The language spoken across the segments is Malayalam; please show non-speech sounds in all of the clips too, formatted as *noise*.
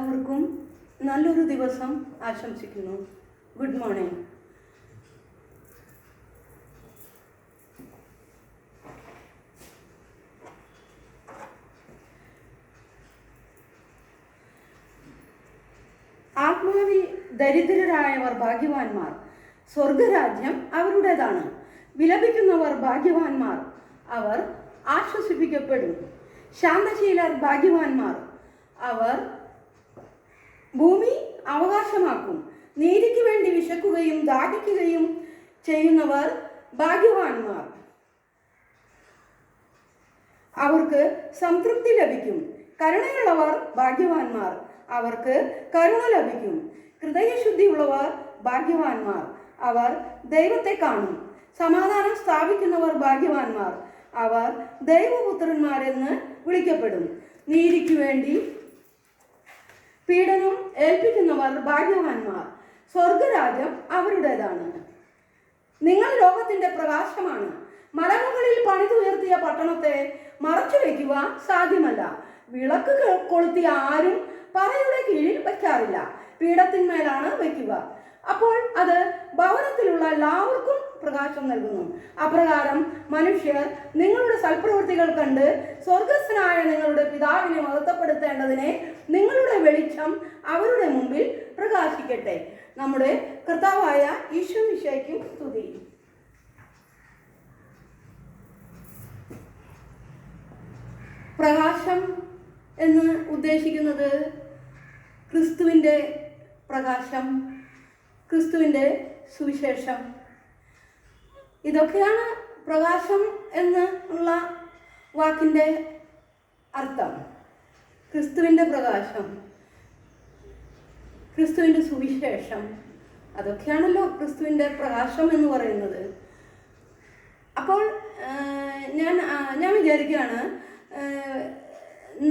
എല്ലാവർക്കും നല്ലൊരു ദിവസം ആശംസിക്കുന്നു. ഗുഡ് മോർണിംഗ് ആത്മാവിൽ ദരിദ്രരായവർ ഭാഗ്യവാന്മാർ. സ്വർഗരാജ്യം അവരുടേതാണ്. വിലപിക്കുന്നവർ ഭാഗ്യവാന്മാർ. അവർ ആശ്വസിപ്പിക്കപ്പെടും. ശാന്തശീലർ ഭാഗ്യവാന്മാർ. അവർ ഭൂമി അവകാശമാക്കും. നീതിക്ക് വേണ്ടി വിശക്കുകയും ദാഹിക്കുകയും ചെയ്യുന്നവർ ഭാഗ്യവാന്മാർ. അവർക്ക് സംതൃപ്തി ലഭിക്കും. കരുണയുള്ളവർ ഭാഗ്യവാന്മാർ. അവർക്ക് കരുണ ലഭിക്കും. ഹൃദയശുദ്ധിയുള്ളവർ ഭാഗ്യവാന്മാർ. അവർ ദൈവത്തെ കാണും. സമാധാനം സ്ഥാപിക്കുന്നവർ ഭാഗ്യവാന്മാർ. അവർ ദൈവപുത്രന്മാരെന്ന് വിളിക്കപ്പെടും. നീതിക്ക് വേണ്ടി പീഡനം ഏൽപ്പിക്കുന്നവർ ഭാഗ്യവാന്മാർ. സ്വർഗരാജ്യം അവരുടേതാണ്. നിങ്ങൾ ലോകത്തിന്റെ പ്രകാശമാണ്. മലമുകളിൽ പണിതുയർത്തിയ പട്ടണത്തെ മറച്ചു വയ്ക്കുക സാധ്യമല്ല. വിളക്ക് കൊളുത്തിയ ആരും പറയുടെ കീഴിൽ വയ്ക്കാറില്ല. പീഠത്തിന്മേലാണ് വയ്ക്കുക. അപ്പോൾ അത് ഭവനത്തിലുള്ള എല്ലാവർക്കും പ്രകാശം നൽകുന്നു. അപ്രകാരം മനുഷ്യർ നിങ്ങളുടെ സൽപ്രവൃത്തികൾ കണ്ട് സ്വർഗസ്ഥനായ നിങ്ങളുടെ പിതാവിനെ മഹത്വപ്പെടുത്തേണ്ടതിനെ നിങ്ങളുടെ വെളിച്ചം അവരുടെ മുമ്പിൽ പ്രകാശിക്കട്ടെ. നമ്മുടെ കർത്താവായ ഈശോ വിഷയ്ക്കും സ്തുതി. പ്രകാശം എന്ന് ഉദ്ദേശിക്കുന്നത് ക്രിസ്തുവിന്റെ പ്രകാശം ക്രിസ്തുവിന്റെ സുവിശേഷം. ഇതൊക്കെയാണ് പ്രകാശം എന്ന് ഉള്ള വാക്കിന്റെ അർത്ഥം. ക്രിസ്തുവിന്റെ പ്രകാശം ക്രിസ്തുവിന്റെ സുവിശേഷം അതൊക്കെയാണല്ലോ ക്രിസ്തുവിന്റെ പ്രകാശം എന്ന് പറയുന്നത്. അപ്പോൾ ഞാൻ ഞാൻ വിചാരിക്കുകയാണ്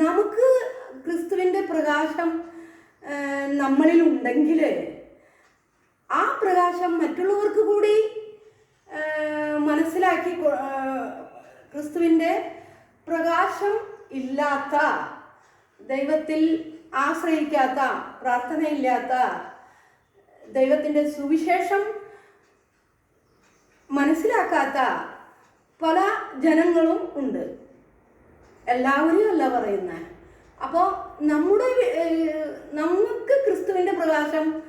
നമുക്ക് ക്രിസ്തുവിന്റെ പ്രകാശം നമ്മളിൽ ഉണ്ടെങ്കിൽ ആ പ്രകാശം മറ്റുള്ളവർക്ക് കൂടി മനസ്സിലാക്കി ക്രിസ്തുവിന്റെ പ്രകാശം ഇല്ലാത്ത ദൈവത്തിൽ ആശ്രയിക്കാത്ത പ്രാർത്ഥനയില്ലാത്ത ദൈവത്തിന്റെ സുവിശേഷം മനസ്സിലാക്കാത്ത പല ജനങ്ങളും ഉണ്ട്. എല്ലാവരും അല്ല പറയുന്നത് അപ്പോൾ നമ്മുടെ നമുക്ക് ക്രിസ്തുവിന്റെ പ്രകാശം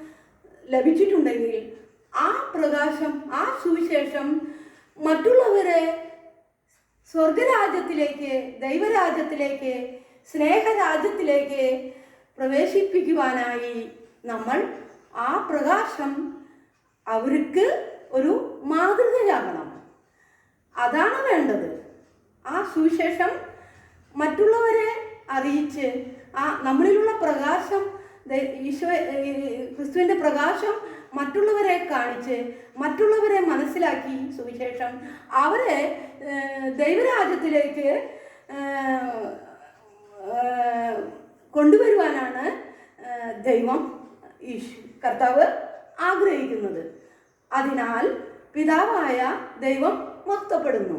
ലഭിച്ചിട്ടുണ്ടെങ്കിൽ ആ പ്രകാശം ആ സുവിശേഷം മറ്റുള്ളവരെ സ്വർഗരാജ്യത്തിലേക്ക് ദൈവരാജ്യത്തിലേക്ക് സ്നേഹരാജ്യത്തിലേക്ക് പ്രവേശിപ്പിക്കുവാനായി നമ്മൾ ആ പ്രകാശം അവർക്ക് ഒരു മാതൃകയാകണം. അതാണ് വേണ്ടത്. ആ സുവിശേഷം മറ്റുള്ളവരെ അറിയിച്ച് ആ നമ്മളിലുള്ള പ്രകാശം ഈശോ ക്രിസ്തുവിന്റെ പ്രകാശം മറ്റുള്ളവരെ കാണിച്ച് മറ്റുള്ളവരെ മനസ്സിലാക്കി സുവിശേഷം. അവരെ ദൈവരാജ്യത്തിലേക്ക് കൊണ്ടുവരുവാനാണ് ദൈവം ഈശ് കർത്താവ് ആഗ്രഹിക്കുന്നത്. അതിനാൽ പിതാവായ ദൈവം മൊത്തപ്പെടുന്നു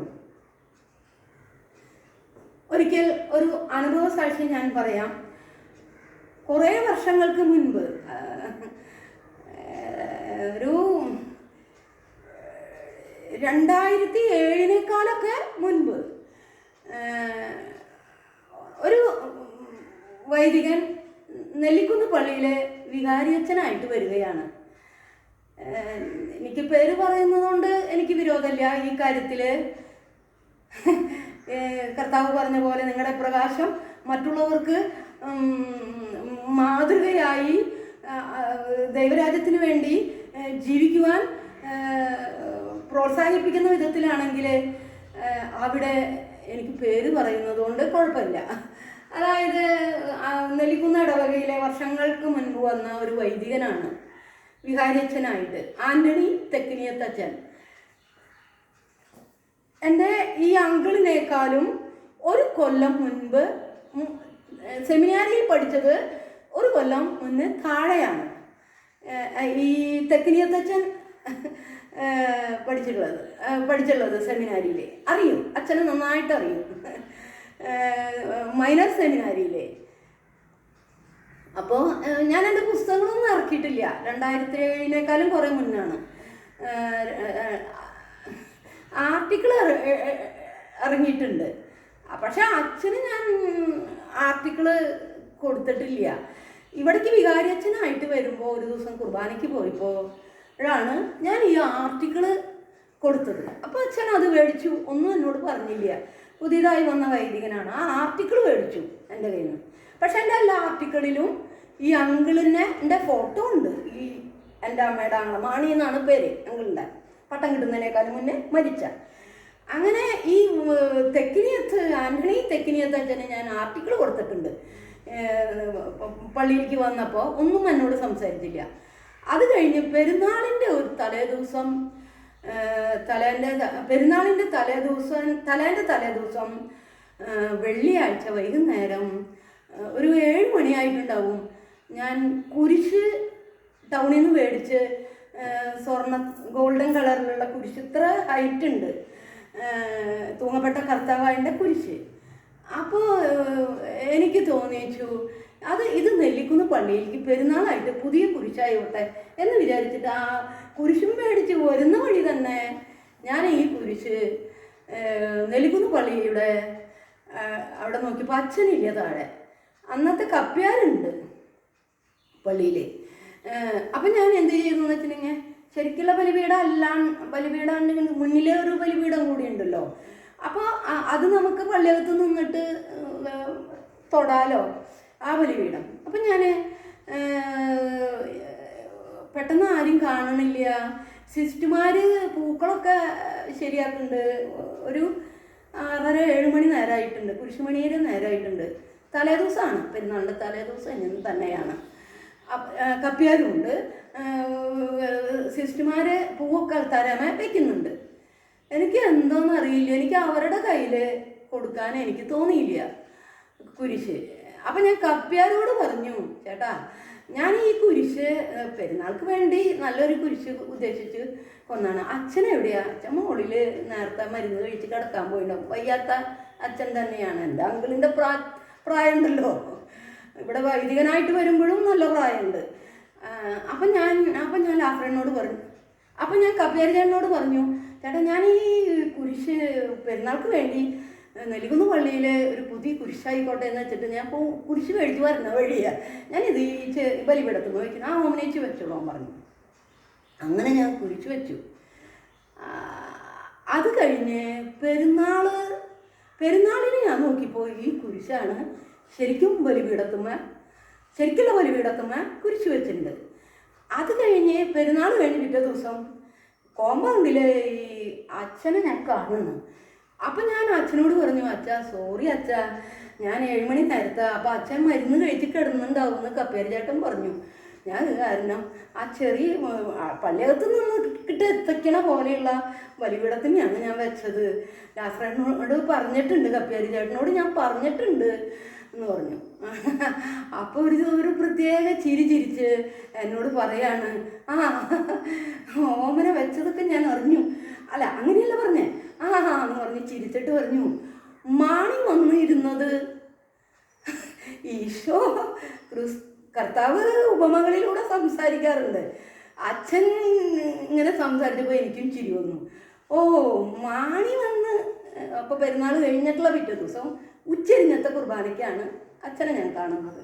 ഒരിക്കൽ ഒരു അനുഭവ സാക്ഷി ഞാൻ പറയാം. കുറേ വർഷങ്ങൾക്ക് മുൻപ് ഒരു രണ്ടായിരത്തി ഏഴിനേക്കാളൊക്കെ മുൻപ് ഒരു വൈദികൻ നെല്ലിക്കുന്ന് പള്ളിയിലെ വികാരിയച്ഛനായിട്ട് വരികയാണ്. എനിക്ക് പേര് പറയുന്നതുകൊണ്ട് എനിക്ക് വിരോധമില്ല. ഈ കാര്യത്തിൽ കർത്താവ് പറഞ്ഞ പോലെ നിങ്ങളുടെ പ്രകാശം മറ്റുള്ളവർക്ക് മാതൃകയായി ദൈവരാജ്യത്തിന് വേണ്ടി ജീവിക്കുവാൻ പ്രോത്സാഹിപ്പിക്കുന്ന വിധത്തിലാണെങ്കിൽ അവിടെ എനിക്ക് പേര് പറയുന്നത് കൊണ്ട് കുഴപ്പമില്ല. അതായത് നെല്ലിക്കുന്ന ഇടവകയിലെ വർഷങ്ങൾക്ക് മുൻപ് വന്ന ഒരു വൈദികനാണ് വികാരിയച്ഛനായിട്ട് ആന്റണി തെക്കിനിയത്തച്ഛൻ. എന്റെ ഈ അങ്കിളിനേക്കാളും ഒരു കൊല്ലം മുൻപ് സെമിനാരിയിൽ പഠിച്ചത് ഒരു കൊല്ലം മുന്നേ താഴെയാണ്. ഈ തെക്കിനിയത്തച്ഛൻ പഠിച്ചിട്ടുള്ളത്. പഠിച്ചുള്ളത് സെമിനാരിയിൽ അറിയും. അച്ഛനെ നന്നായിട്ട് അറിയും. മൈനർ സെമിനാരിയിലെ. അപ്പോൾ ഞാൻ എന്റെ പുസ്തകങ്ങളൊന്നും ഇറക്കിയിട്ടില്ല. രണ്ടായിരത്തി ഏഴിനേക്കാളും കുറേ മുന്നാണ്. ആർട്ടിക്കിൾ ഇറങ്ങിയിട്ടുണ്ട്. പക്ഷെ അച്ഛന് ഞാൻ ആർട്ടിക്കിൾ കൊടുത്തിട്ടില്ല. ഇവിടേക്ക് വികാരിയച്ഛനായിട്ട് വരുമ്പോൾ ഒരു ദിവസം കുർബാനയ്ക്ക് പോയപ്പോഴാണ് ഞാൻ ഈ ആർട്ടിക്കിൾ കൊടുത്തത്. അപ്പോൾ അച്ഛൻ അത് മേടിച്ചു. ഒന്നും എന്നോട് പറഞ്ഞില്ല. പുതിയതായി വന്ന വൈദികനാണ്. ആ ആർട്ടിക്കിൾ മേടിച്ചു എന്റെ കയ്യിൽ നിന്ന് പക്ഷെ എന്റെ എല്ലാ ആർട്ടിക്കിളിലും ഈ അങ്കിളിനെ എന്റെ ഫോട്ടോ ഉണ്ട്. ഈ എന്റെ അമ്മയുടെ ആങ്ങള മാണി എന്നാണ് പേര് അങ്കിളിന്റെ. പട്ടം കിട്ടുന്നതിനേക്കാളും മുന്നേ മരിച്ച. അങ്ങനെ ഈ തെക്കിനിയത്ത് ആന്റണി തെക്കിനിയത്ത് അച്ഛനെ ഞാൻ ആർട്ടിക്കിൾ കൊടുത്തിട്ടുണ്ട്. പള്ളിയിലേക്ക് വന്നപ്പോൾ ഒന്നും എന്നോട് സംസാരിച്ചില്ല. അത് കഴിഞ്ഞ് പെരുന്നാളിന്റെ ഒരു തലേ ദിവസം തലേന്റെ പെരുന്നാളിന്റെ തലേ ദിവസം തലേന്റെ തലേ ദിവസം വെള്ളിയാഴ്ച വൈകുന്നേരം ഒരു ഏഴ് മണിയായിട്ടുണ്ടാവും. ഞാൻ കുരിശ് ടൗണിൽ നിന്ന് മേടിച്ച് സ്വർണ ഗോൾഡൻ കളറിലുള്ള കുരിശ് ഇത്ര ഹൈറ്റ് ഉണ്ട് തൂങ്ങപ്പെട്ട കർത്താവായന്റെ കുരിശ്. അപ്പോൾ എനിക്ക് തോന്നിച്ചു അത് ഇത് നെല്ലിക്കുന്ന് പള്ളിയിലേക്ക് പെരുന്നാളായിട്ട് പുതിയ കുരിശായോട്ടെ എന്ന് വിചാരിച്ചിട്ട് ആ കുരിശും മേടിച്ച് വരുന്ന വഴി തന്നെ ഞാൻ ഈ കുരിശ് നെല്ലിക്കുന്ന് പള്ളിയുടെ അവിടെ നോക്കിയപ്പോൾ അച്ഛനില്ല താഴെ. അന്നത്തെ കപ്പ്യാരുണ്ട് പള്ളിയിൽ അപ്പം ഞാൻ എന്ത് ചെയ്തു എന്ന് വെച്ചിട്ടുണ്ടെങ്കിൽ ശരിക്കുള്ള ബലിപീഠം അല്ല ബലിപീഠം മുന്നിലെ ഒരു ബലിപീഠം കൂടി ഉണ്ടല്ലോ. അപ്പോൾ അത് നമുക്ക് പള്ളിയകത്ത് നിന്നിട്ട് തൊടാലോ? ആ ബലിപീഠം അപ്പം ഞാൻ പെട്ടെന്ന് ആരും കാണണില്ല സിസ്റ്റർമാർ പൂക്കളൊക്കെ ശരിയാക്കുന്നുണ്ട്. ഒരു ആറര ഏഴ് മണി നേരമായിട്ടുണ്ട് കുരിശുമണിയുടെ നേരമായിട്ടുണ്ട് തലേ ദിവസമാണ് പെരുന്നാളിന്റെ തലേ ദിവസം ഇങ്ങനെ തന്നെയാണ് കപ്പിയാരുണ്ട് സിസ്റ്റുമാർ പൂവൊക്കെ തരാമേ വയ്ക്കുന്നുണ്ട് എനിക്ക് എന്തോന്ന് അറിയില്ല. എനിക്ക് അവരുടെ കയ്യിൽ കൊടുക്കാൻ എനിക്ക് തോന്നിയില്ല. കുരിശ്. അപ്പം ഞാൻ കപ്പ്യാരോട് പറഞ്ഞു ചേട്ടാ ഞാൻ ഈ കുരിശ് പെരുന്നാൾക്ക് വേണ്ടി നല്ലൊരു കുരിശ് ഉദ്ദേശിച്ച് കൊന്നാണ്. അച്ഛൻ എവിടെയാ? അച്ഛൻ മുകളിൽ നേരത്തെ മരുന്ന് കഴിച്ച് കിടക്കാൻ പോയിട്ടുണ്ടാവും വയ്യാത്ത അച്ഛൻ തന്നെയാണ്. എന്റെ അങ്കിളിന്റെ പ്രാ പ്രായമുണ്ടല്ലോ. ഇവിടെ വൈദികനായിട്ട് വരുമ്പോഴും നല്ല പ്രായമുണ്ട്. അപ്പം ഞാൻ അപ്പം ഞാൻ ലാഫ്രനോട് പറഞ്ഞു അപ്പം ഞാൻ കപ്പ്യാരി ചേട്ടനോട് പറഞ്ഞു ചേട്ടാ ഞാൻ ഈ കുരിശ് പെരുന്നാൾക്ക് വേണ്ടി നെല്ലിക്കുന്ന് പള്ളിയിൽ ഒരു പുതിയ കുരിശായിക്കോട്ടെ എന്ന് വെച്ചിട്ട് ഞാൻ ഇപ്പോൾ കുരിശ് മേടിച്ചു വരുന്ന വഴിയാ. ഞാനിത് ഈ ചെ- ബലിപീഠത്തുനിന്ന് വയ്ക്കുന്നു ആ ഓമനേച്ച് വെച്ചോളാൻ പറഞ്ഞു. അങ്ങനെ ഞാൻ കുരിശ് വെച്ചു. അത് കഴിഞ്ഞ് പെരുന്നാൾ പെരുന്നാളിന് ഞാൻ നോക്കിയപ്പോൾ ഈ കുരിശാണ് ശരിക്കും ബലിപീഠത്തുമ്മ ശരിക്കുള്ള ബലിപീഠത്തുമ്മ കുരിശ് വെച്ചിട്ടുണ്ട്. അത് കഴിഞ്ഞ് പെരുന്നാൾ കഴിഞ്ഞ് പിറ്റേ ദിവസം കോമ്പൗണ്ടിൽ ഈ അച്ഛനെ ഞാൻ കാണുന്നു. അപ്പം ഞാൻ അച്ഛനോട് പറഞ്ഞു അച്ഛാ സോറി അച്ഛാ. ഞാൻ ഏഴുമണി നേരത്തെ. അപ്പം അച്ഛൻ മരുന്ന് കഴിച്ച് കിടന്നുണ്ടാവും എന്ന് കപ്പേരി ചേട്ടൻ പറഞ്ഞു. ഞാൻ കാരണം ആ ചെറിയ പള്ളിയകത്ത് നിന്ന് കിட்ட എത്തിക്കണ പോലെയുള്ള ബലിപീഠത്തിനെയാണ് ഞാൻ വെച്ചത്. ലാഫ്രനോട് പറഞ്ഞിട്ടുണ്ട് കപ്പിയാരി ചേട്ടനോട് ഞാൻ പറഞ്ഞിട്ടുണ്ട് എന്ന് പറഞ്ഞു. *laughs* അപ്പോൾ ഒരു ഒരു പ്രത്യേക ചിരി ചിരിച്ച് എന്നോട് പറയാണ് ആ ഓമന വെച്ചതൊക്കെ ഞാൻ അറിഞ്ഞു. അല്ല അങ്ങനെയല്ല പറഞ്ഞേ. ആ ആ എന്ന് പറഞ്ഞ് ചിരിച്ചിട്ട് പറഞ്ഞു മാണി വന്നിരുന്നത്. *laughs* ഈശോ ക്രിസ് കർത്താവ് ഉപമകളിലൂടെ സംസാരിക്കാറുണ്ട്. അച്ഛൻ ഇങ്ങനെ സംസാരിച്ചപ്പോൾ എനിക്കും ചിരി വന്നു. ഓ മാണി വന്ന് അപ്പോൾ പെരുന്നാൾ കഴിഞ്ഞിട്ടുള്ള പിറ്റേ ദിവസം ഉച്ചരിഞ്ഞത്തെ കുർബാനയ്ക്കാണ് അച്ഛനെ ഞാൻ കാണുന്നത്.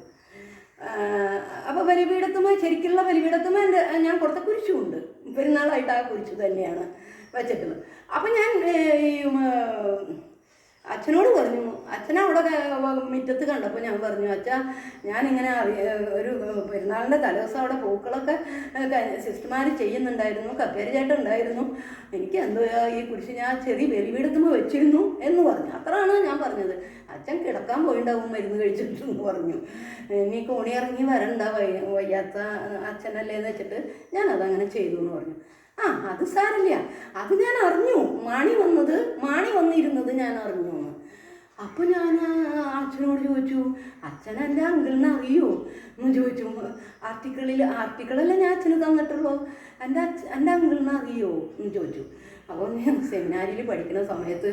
അപ്പോൾ ബലിപീഠത്തുമ ശരിക്കുള്ള ബലിപീഠത്തുമ എന്റെ ഞാൻ കൊടുത്ത കുരിശുമുണ്ട് പെരുന്നാളായിട്ട് ആ കുരിശു തന്നെയാണ് വെച്ചിട്ടുള്ളത്. അപ്പം ഞാൻ ഈ അച്ഛനോട് പറഞ്ഞു. അച്ഛൻ അവിടെ മുറ്റത്ത് കണ്ടപ്പോൾ ഞാൻ പറഞ്ഞു അച്ഛാ ഞാനിങ്ങനെ ഒരു പെരുന്നാളിന്റെ തലേദിവസം അവിടെ പൂക്കളൊക്കെ സിസ്റ്റർമാർ ചെയ്യുന്നുണ്ടായിരുന്നു ഉണ്ടായിരുന്നു. എനിക്ക് എന്തോ ഈ കുരിശ് ഞാൻ ചെറിയ ബലിപീഠത്തുമ്പോൾ വെച്ചിരുന്നു എന്ന് പറഞ്ഞു. അത്രയാണ് ഞാൻ പറഞ്ഞത്. അച്ഛൻ കിടക്കാൻ പോയിണ്ടാവും മരുന്ന് കഴിച്ചിട്ടെന്ന് പറഞ്ഞു. നീ കോണി ഇറങ്ങി വരണ്ട വയ്യ വയ്യാത്ത അച്ഛനല്ലേ എന്ന് വെച്ചിട്ട് ഞാൻ അതങ്ങനെ ചെയ്തു എന്ന് പറഞ്ഞു. ആ അത് സാരല്ല അത് ഞാൻ അറിഞ്ഞു. മാണി വന്നത് മാണി വന്നിരുന്നത് ഞാൻ അറിഞ്ഞു. അപ്പൊ അപ്പോൾ ഞാൻ അച്ഛനോട് ചോദിച്ചു എന്റെ അങ്കിളിനെ അറിയോ? എന്ന് ചോദിച്ചു. ആർട്ടിക്കിളിൽ ആർട്ടിക്കിളല്ല ഞാൻ അച്ഛന് തന്നിട്ടുള്ളൂ. എന്റെ അച്ഛ എന്റെ അങ്കിളിനെ അറിയോ? എന്ന് ചോദിച്ചു. അപ്പോൾ ഞാൻ സെമിനാരിൽ പഠിക്കുന്ന സമയത്ത്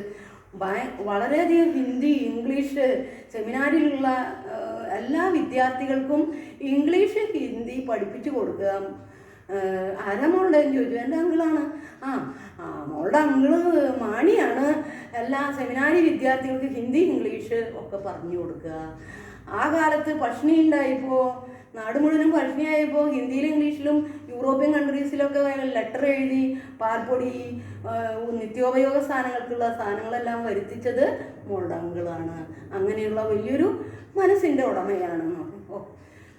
ഭയ വളരെയധികം ഹിന്ദി ഇംഗ്ലീഷ് സെമിനാരിലുള്ള എല്ലാ വിദ്യാർത്ഥികൾക്കും ഇംഗ്ലീഷ് ഹിന്ദി പഠിപ്പിച്ചു കൊടുക്കുക. ആരാ മോളുടെ ചോദിച്ചു എന്റെ അങ്കിളാണ്. ആ ആ മോളുടെ അങ്കിൾ മാണിയാണ്. എല്ലാ സെമിനാരി വിദ്യാർത്ഥികൾക്ക് ഹിന്ദി ഇംഗ്ലീഷ് ഒക്കെ പറഞ്ഞു കൊടുക്കുക. ആ കാലത്ത് പഷ്ണി ഉണ്ടായിപ്പോൾ നാട് മുഴുവനും പഷ്ണിയായപ്പോൾ ഹിന്ദിയിലും ഇംഗ്ലീഷിലും യൂറോപ്യൻ കൺട്രീസിലൊക്കെ ലെറ്റർ എഴുതി പാൽപ്പൊടി ഏഹ് നിത്യോപയോഗ സാധനങ്ങൾക്കുള്ള സാധനങ്ങളെല്ലാം വരുത്തിച്ചത് മോളുടെ അങ്കിളാണ്. അങ്ങനെയുള്ള വലിയൊരു മനസ്സിന്റെ ഉടമയാണ്. ഓ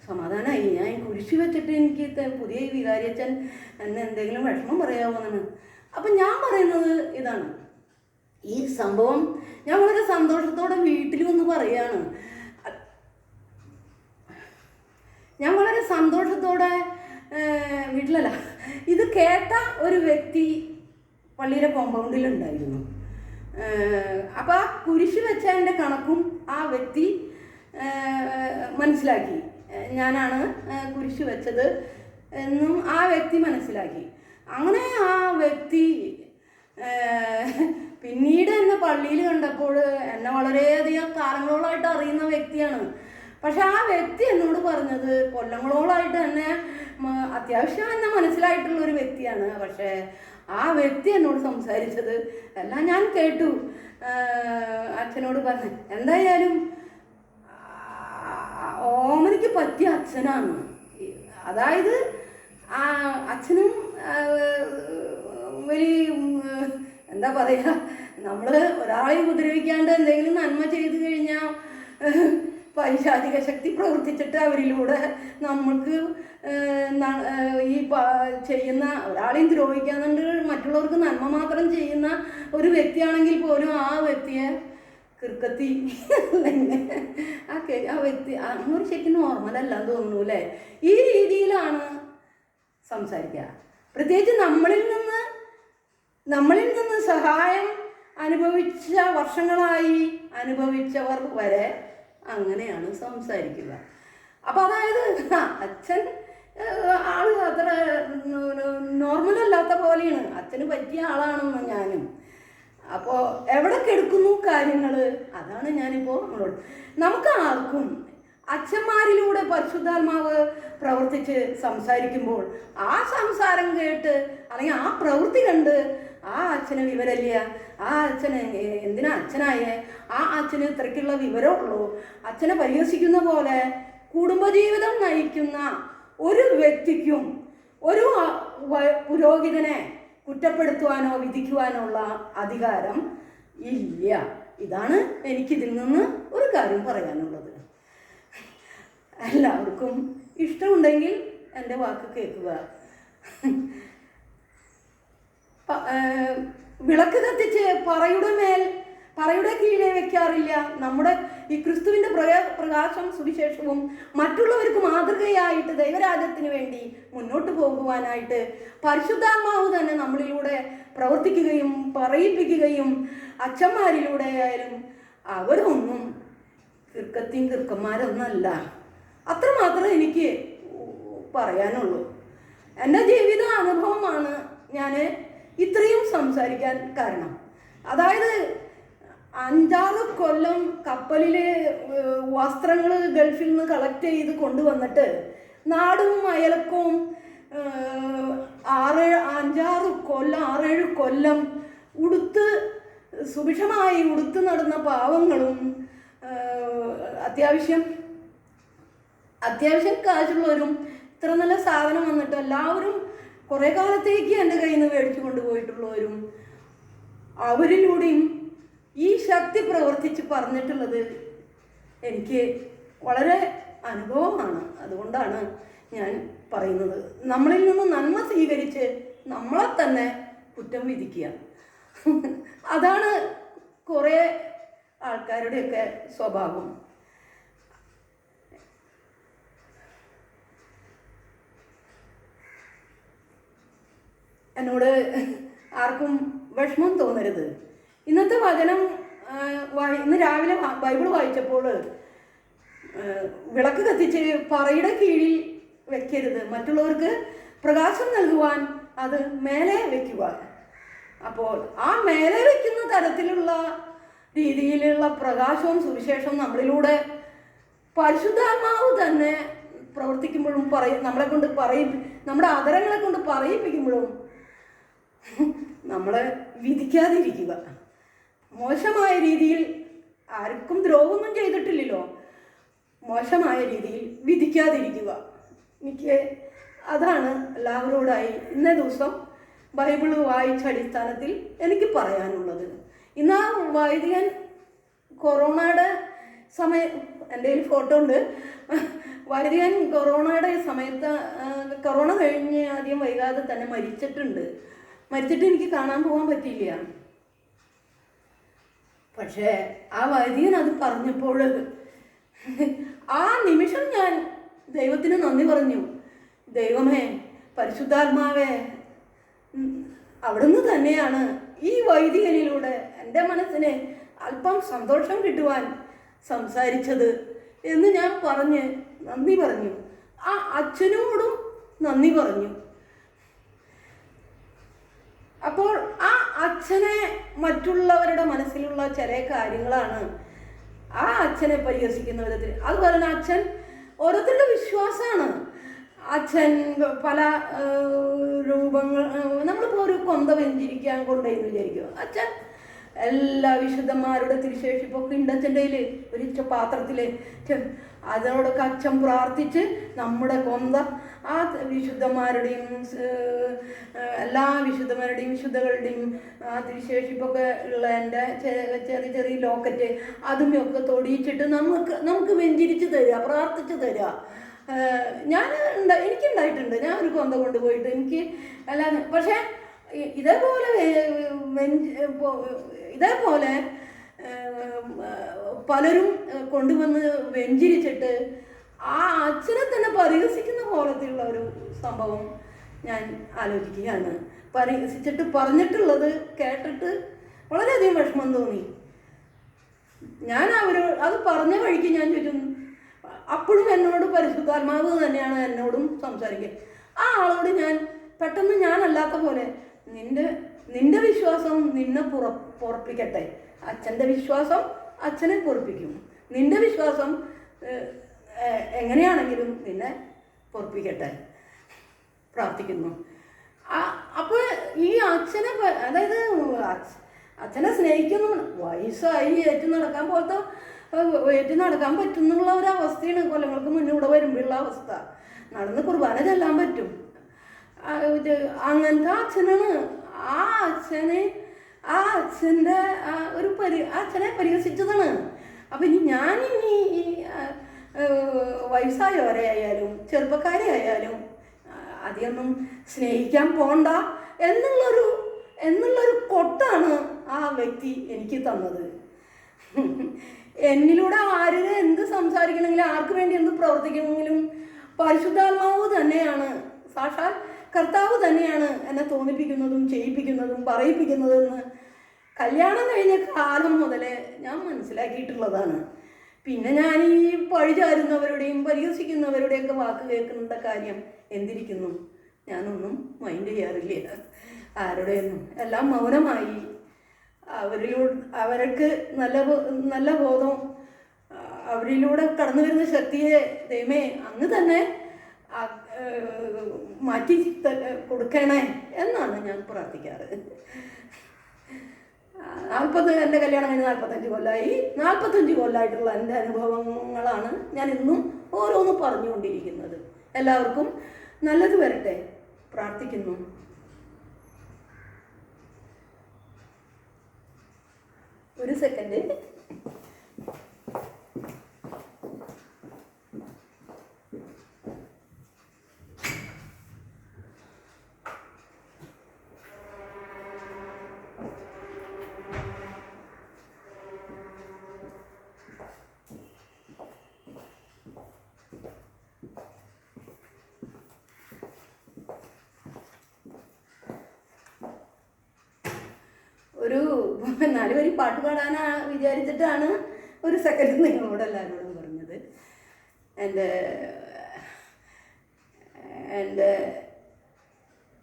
സമാധാനമായി ഞാൻ കുഴിച്ചു വെച്ചിട്ട് എനിക്ക് പുതിയ വികാരിയച്ഛൻ എന്നെ എന്തെങ്കിലും വിഷമം പറയാമോ എന്നാണ്. അപ്പം ഞാൻ പറയുന്നത് ഇതാണ്. ഈ സംഭവം ഞാൻ വളരെ സന്തോഷത്തോടെ വീട്ടിൽ വന്ന് പറയാണ്. ഞാൻ വളരെ സന്തോഷത്തോടെ വീട്ടിലല്ല. ഇത് കേട്ട ഒരു വ്യക്തി പള്ളിയിലെ കോമ്പൗണ്ടിലുണ്ടായിരുന്നു അപ്പോൾ ആ കുരിശ് വെച്ചതിന്റെ കണക്കും ആ വ്യക്തി മനസ്സിലാക്കി. ഞാനാണ് കുരിശ് വെച്ചത് എന്നും ആ വ്യക്തി മനസ്സിലാക്കി. അങ്ങനെ ആ വ്യക്തി പിന്നീട് എന്നെ പള്ളിയിൽ കണ്ടപ്പോൾ എന്നെ വളരെയധികം കാലങ്ങളോളായിട്ട് അറിയുന്ന വ്യക്തിയാണ്. പക്ഷെ ആ വ്യക്തി എന്നോട് പറഞ്ഞത് കൊല്ലങ്ങളോളായിട്ട് എന്നെ മ- അത്യാവശ്യം എന്നെ മനസ്സിലായിട്ടുള്ള ഒരു വ്യക്തിയാണ്. പക്ഷേ ആ വ്യക്തി എന്നോട് സംസാരിച്ചത് എല്ലാം ഞാൻ കേട്ടു. അച്ഛനോട് പറഞ്ഞു എന്തായാലും ഓമനിക്ക് പറ്റിയ അച്ഛനാണ്. അതായത് ആ അച്ഛനും വലിയ എന്താ പറയുക നമ്മൾ ഒരാളെ ഉപദ്രവിക്കാണ്ട് എന്തെങ്കിലും നന്മ ചെയ്തു കഴിഞ്ഞാൽ പൈശാചിക ശക്തി പ്രവർത്തിച്ചിട്ട് അവരിലൂടെ നമ്മൾക്ക് ഈ ചെയ്യുന്ന ഒരാളെയും ദ്രോഹിക്കാന്നുണ്ട് മറ്റുള്ളവർക്ക് നന്മ മാത്രം ചെയ്യുന്ന ഒരു വ്യക്തിയാണെങ്കിൽ പോലും ആ വ്യക്തിയെ കിർക്കത്തി. ആ കേ ആ വ്യക്തി അങ്ങൊരു ശരിക്കും നോർമലല്ലാന്ന് തോന്നുന്നു അല്ലേ? ഈ രീതിയിലാണ് സംസാരിക്കുക. പ്രത്യേകിച്ച് നമ്മളിൽ നിന്ന് നമ്മളിൽ നിന്ന് സഹായം അനുഭവിച്ച വർഷങ്ങളായി അനുഭവിച്ചവർ വരെ അങ്ങനെയാണ് സംസാരിക്കുക. അപ്പം അതായത് അച്ഛൻ ആൾ അത്ര നോർമൽ അല്ലാത്ത പോലെയാണ്. അച്ഛന് പറ്റിയ ആളാണെന്ന് ഞാനും. അപ്പോൾ എവിടെ കെടുക്കുന്നു കാര്യങ്ങൾ അതാണ് ഞാനിപ്പോൾ നമ്മളോട് നമുക്ക് ആർക്കും അച്ഛന്മാരിലൂടെ പരിശുദ്ധാത്മാവ് പ്രവർത്തിച്ച് സംസാരിക്കുമ്പോൾ ആ സംസാരം കേട്ട് അല്ലെങ്കിൽ ആ പ്രവൃത്തി കണ്ട് ആ അച്ഛന് വിവരമില്ല ആ അച്ഛന് എന്തിനാ അച്ഛനായേ? ആ അച്ഛന് ഇത്രയ്ക്കുള്ള വിവരമുള്ളൂ അച്ഛനെ പരിഹസിക്കുന്ന പോലെ കുടുംബജീവിതം നയിക്കുന്ന ഒരു വ്യക്തിക്കും ഒരു പുരോഹിതനെ കുറ്റപ്പെടുത്തുവാനോ വിധിക്കുവാനോ ഉള്ള അധികാരം ഇല്ല. ഇതാണ് എനിക്കിതിൽ നിന്ന് ഒരു കാര്യം പറയാനുള്ളത്. എല്ലാവർക്കും ഇഷ്ടമുണ്ടെങ്കിൽ എന്റെ വാക്ക് കേൾക്കുക. വിളക്ക് കത്തിച്ച് പറയുടെ മേൽ പറയുടെ കീഴിലെ വെക്കാറില്ല. നമ്മുടെ ഈ ക്രിസ്തുവിന്റെ പ്രകാശം സുവിശേഷവും മറ്റുള്ളവർക്ക് മാതൃകയായിട്ട് ദൈവരാജ്യത്തിന് വേണ്ടി മുന്നോട്ട് പോകുവാനായിട്ട് പരിശുദ്ധാത്മാവ് തന്നെ നമ്മളിലൂടെ പ്രവർത്തിക്കുകയും പറയിപ്പിക്കുകയും അച്ഛന്മാരിലൂടെ ആയാലും അവരൊന്നും കിർക്കത്തിയും കിർക്കന്മാരൊന്നല്ല അത്രമാത്രം എനിക്ക് പറയാനുള്ളൂ. എന്റെ ജീവിത അനുഭവമാണ് ഞാൻ ഇത്രയും സംസാരിക്കാൻ കാരണം. അതായത് അഞ്ചാറ് കൊല്ലം കപ്പലിലെ വസ്ത്രങ്ങൾ ഗൾഫിൽ നിന്ന് കളക്ട് ചെയ്ത് കൊണ്ടുവന്നിട്ട് നാടും അയലക്കവും ആറ് അഞ്ചാറ് കൊല്ലം ആറേഴ് കൊല്ലം ഉടുത്ത് സുഭിക്ഷമായി ഉടുത്ത് നടന്ന പാവങ്ങളും അത്യാവശ്യം അത്യാവശ്യം കാശുള്ളവരും ഇത്ര നല്ല സാധനം വന്നിട്ട് എല്ലാവരും കുറേ കാലത്തേക്ക് എന്റെ കയ്യിൽ നിന്ന് മേടിച്ചു കൊണ്ടുപോയിട്ടുള്ളവരും അവരിലൂടെയും ഈ ശക്തി പ്രവർത്തിച്ച് പറഞ്ഞിട്ടുള്ളത് എനിക്ക് വളരെ അനുഭവമാണ്. അതുകൊണ്ടാണ് ഞാൻ പറയുന്നത്. നമ്മളിൽ നിന്ന് നന്മ സ്വീകരിച്ച് നമ്മളെ തന്നെ കുറ്റം വിധിക്കുക. അതാണ് കുറേ ആൾക്കാരുടെയൊക്കെ സ്വഭാവം. എന്നോട് ആർക്കും വിഷമം തോന്നരുത്. ഇന്നത്തെ വചനം ഇന്ന് രാവിലെ ബൈബിൾ വായിച്ചപ്പോൾ വിളക്ക് കത്തിച്ച് പറയുടെ കീഴിൽ വെക്കരുത്. മറ്റുള്ളവർക്ക് പ്രകാശം നൽകുവാൻ അത് മേലെ വെക്കുക. അപ്പോൾ ആ മേലെ വെക്കുന്ന തരത്തിലുള്ള രീതിയിലുള്ള പ്രകാശവും സുവിശേഷവും നമ്മളിലൂടെ പരിശുദ്ധാത്മാവ് തന്നെ പ്രവർത്തിക്കുമ്പോഴും പറയും നമ്മളെ കൊണ്ട് പറയും നമ്മുടെ അതരങ്ങളെ കൊണ്ട് പറയിപ്പിക്കുമ്പോഴും നമ്മളെ വിധിക്കാതിരിക്കുക. മോശമായ രീതിയിൽ ആർക്കും ദ്രോഹമൊന്നും ചെയ്തിട്ടില്ലല്ലോ. മോശമായ രീതിയിൽ വിധിക്കാതിരിക്കുക. എനിക്ക് അതാണ് എല്ലാവരോടായി ഇന്നേ ദിവസം ബൈബിൾ വായിച്ച അടിസ്ഥാനത്തിൽ എനിക്ക് പറയാനുള്ളത്. ഇന്ന് ആ വൈദികൻ കൊറോണയുടെ സമയം എന്റെ കയ്യിൽ ഫോട്ടോ ഉണ്ട്. വൈദികൻ കൊറോണയുടെ സമയത്ത് കൊറോണ കഴിഞ്ഞ് ആദ്യം വൈകാതെ തന്നെ മരിച്ചിട്ടുണ്ട്. മരിച്ചിട്ട് എനിക്ക് കാണാൻ പോകാൻ പറ്റിയില്ല. പക്ഷേ ആ വൈദികൻ അത് പറഞ്ഞപ്പോൾ ആ നിമിഷം ഞാൻ ദൈവത്തിന് നന്ദി പറഞ്ഞു. ദൈവമേ പരിശുദ്ധാത്മാവേ അവിടുന്ന് തന്നെയാണ് ഈ വൈദികനിലൂടെ എന്റെ മനസ്സിനെ അല്പം സന്തോഷം കിട്ടുവാൻ സംസാരിച്ചത് എന്ന് ഞാൻ പറഞ്ഞ് നന്ദി പറഞ്ഞു. ആ അച്ഛനോടും നന്ദി പറഞ്ഞു. അപ്പോൾ ആ അച്ഛനെ മറ്റുള്ളവരുടെ മനസ്സിലുള്ള ചില കാര്യങ്ങളാണ് ആ അച്ഛനെ പരിഹസിക്കുന്ന വിധത്തിൽ. അതുപോലെ തന്നെ അച്ഛൻ ഓരോരുത്തരുടെ വിശ്വാസമാണ്. അച്ഛൻ പല രൂപങ്ങൾ നമ്മളിപ്പോൾ ഒരു കൊന്ത വെഞ്ചിരിക്കാൻ കൊണ്ടുപോയെന്ന് വിചാരിക്കുക അച്ഛൻ എല്ലാ വിശുദ്ധന്മാരുടെ തിരുശേഷിപ്പൊക്കെ ഉണ്ട് അച്ഛന്റെ കയ്യിൽ ഒരു പാത്രത്തിൽ അതിനോടൊക്കെ അച്ഛൻ പ്രാർത്ഥിച്ച് നമ്മുടെ കൊന്ത ആ വിശുദ്ധന്മാരുടെയും എല്ലാ വിശുദ്ധന്മാരുടെയും വിശുദ്ധകളുടെയും ആ തിരുശേഷിപ്പൊക്കെ ഉള്ള എന്റെ ചെറിയ ചെറിയ ലോക്കറ്റ് അതുമൊക്കെ തൊടിയിച്ചിട്ട് നമുക്ക് നമുക്ക് വെഞ്ചിരിച്ച് തരിക പ്രാർത്ഥിച്ച് തരിക ഞാൻ ഉണ്ടാ എനിക്കുണ്ടായിട്ടുണ്ട് ഞാൻ ഒരു കൊന്ത കൊണ്ടുപോയിട്ട് എനിക്ക് അല്ലാതെ പക്ഷേ ഇതേപോലെ ഇതേപോലെ പലരും കൊണ്ടുവന്ന് വെഞ്ചിരിച്ചിട്ട് ആ അച്ഛനെ തന്നെ പരിഹസിക്കുന്ന പോലത്തെയുള്ള ഒരു സംഭവം ഞാൻ ആലോചിക്കുകയാണ്. പരിഹസിച്ചിട്ട് പറഞ്ഞിട്ടുള്ളത് കേട്ടിട്ട് വളരെയധികം വിഷമം തോന്നി. ഞാൻ അവർ അത് പറഞ്ഞ വഴിക്ക് ഞാൻ ചോദിച്ചു അപ്പോഴും എന്നോട് പരിശുദ്ധാത്മാവ് തന്നെയാണ് എന്നോടും സംസാരിക്കുക. ആ ആളോട് ഞാൻ പെട്ടെന്ന് ഞാനല്ലാത്ത പോലെ നിന്റെ നിന്റെ വിശ്വാസം നിന്നെ പുറ പുറപ്പിക്കട്ടെ. അച്ഛന്റെ വിശ്വാസം അച്ഛനെ പൊറപ്പിക്കും. നിന്റെ വിശ്വാസം എങ്ങനെയാണെങ്കിലും നിന്നെ പൊറപ്പിക്കട്ടെ. പ്രാർത്ഥിക്കുന്നു. അപ്പോൾ ഈ അച്ഛനെ അതായത് അച്ഛ- അച്ഛനെ സ്നേഹിക്കുന്നു വയസ്സായി ഏറ്റു നടക്കാൻ പോലത്തെ ഏറ്റു നടക്കാൻ പറ്റുന്നുള്ള ഒരു അവസ്ഥയാണ് കൊല്ലങ്ങൾക്ക് മുന്നേ ഇവിടെ വരുമ്പോഴുള്ള അവസ്ഥ. നടന്ന് കുർബാന ചെല്ലാൻ പറ്റും. അങ്ങനത്തെ അച്ഛനാണ്. ആ അച്ഛനെ ആ അച്ഛന്റെ ഒരു പരി ആ അച്ഛനെ പരിഹസിച്ചതാണ്. അപ്പം ഇനി ഞാനിനി ഈ ആ, ഏഹ്, വയസ്സായവരെ ആയാലും ചെറുപ്പക്കാരെ ആയാലും അതിയൊന്നും സ്നേഹിക്കാൻ പോണ്ട എന്നുള്ളൊരു എന്നുള്ളൊരു കൊട്ടാണ് ആ വ്യക്തി എനിക്ക് തന്നത്. എന്നിലൂടെ ആരും എന്ത് സംസാരിക്കണമെങ്കിലും ആർക്ക് വേണ്ടി എന്ത് പ്രവർത്തിക്കണമെങ്കിലും പരിശുദ്ധാത്മാവ് തന്നെയാണ്. സാക്ഷാൽ കർത്താവ് തന്നെയാണ് എന്നെ തോന്നിപ്പിക്കുന്നതും ചെയ്യിപ്പിക്കുന്നതും പറയിപ്പിക്കുന്നതെന്ന് കല്യാണം കഴിഞ്ഞ കാലം മുതലേ ഞാൻ മനസ്സിലാക്കിയിട്ടുള്ളതാണ്. പിന്നെ ഞാൻ ഈ പഴിചാരുന്നവരുടെയും പരിഹസിക്കുന്നവരുടെയൊക്കെ വാക്ക് കേൾക്കുന്ന കാര്യം എന്തിരിക്കുന്നു? ഞാനൊന്നും മൈൻഡ് ചെയ്യാറില്ല. ആരുടെയൊന്നും. എല്ലാം മൗനമായി. അവരിലൂടെ അവർക്ക് നല്ല നല്ല ബോധം അവരിലൂടെ കടന്നു വരുന്ന ശക്തിയെ ദൈവമേ അങ്ങ് തന്നെ മാറ്റി കൊടുക്കണേ എന്നാണ് ഞാൻ പ്രാർത്ഥിക്കാറ്. നാൽപ്പത് എന്റെ കല്യാണം കഴിഞ്ഞ് നാൽപ്പത്തഞ്ച് കൊല്ലമായി നാൽപ്പത്തഞ്ച് കൊല്ലമായിട്ടുള്ള എന്റെ അനുഭവങ്ങളാണ് ഞാൻ ഇന്നും ഓരോന്നും പറഞ്ഞുകൊണ്ടിരിക്കുന്നത്. എല്ലാവർക്കും നല്ലത് വരട്ടെ. പ്രാർത്ഥിക്കുന്നു. ഒരു സെക്കൻഡ് ഒരു നാല് വരി പാട്ട് പാടാനാ വിചാരിച്ചിട്ടാണ് ഒരു സെക്കൻഡ് നിങ്ങളോട് എല്ലാവരോടും പറഞ്ഞത്. എന്റെ എന്റെ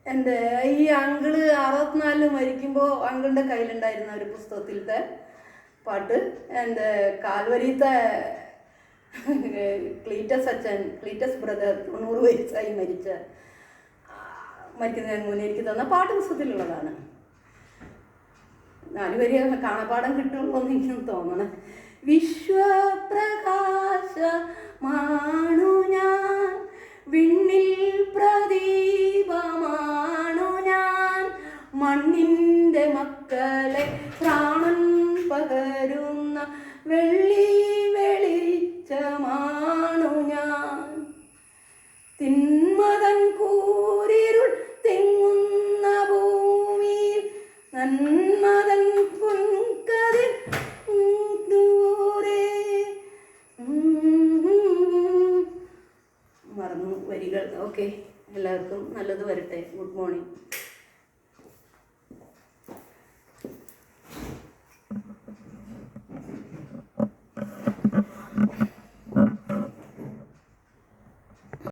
എന്റെ ഈ അങ്കിൾ അറുപത്തിനാലിൽ മരിക്കുമ്പോൾ അങ്കിളിന്റെ കയ്യിലുണ്ടായിരുന്ന ഒരു പുസ്തകത്തിലത്തെ പാട്ട്. എന്റെ കാൽവരിത്തെ ക്ലീറ്റസ് അച്ഛൻ ക്ലീറ്റസ് ബ്രദർ തൊണ്ണൂറ് വയസ്സായി മരിച്ച മരിക്കുന്നതിന് മുന്നേ എനിക്ക് തന്ന പാട്ട് നാല് വരി കാണപാഠം കിട്ടുള്ളൂ എന്ന് എനിക്ക് തോന്നണം. വിശ്വപ്രകാശമാണു ഞാൻ. വിണ്ണിൽ പ്രദീപമാണു ഞാൻ. മണ്ണിന്റെ മക്കളെ പ്രാണൻ പകരുന്ന വെള്ളി വെളിച്ചമാണു ഞാൻ. തിന്മതൻ കൂരിരുൾ ഭൂമിയിൽ നന്മതൻ പൊൻകതിർ ദൂരെ മറന്നു വരികൾ. ഓക്കെ. എല്ലാവർക്കും നല്ലത് വരട്ടെ. Good morning.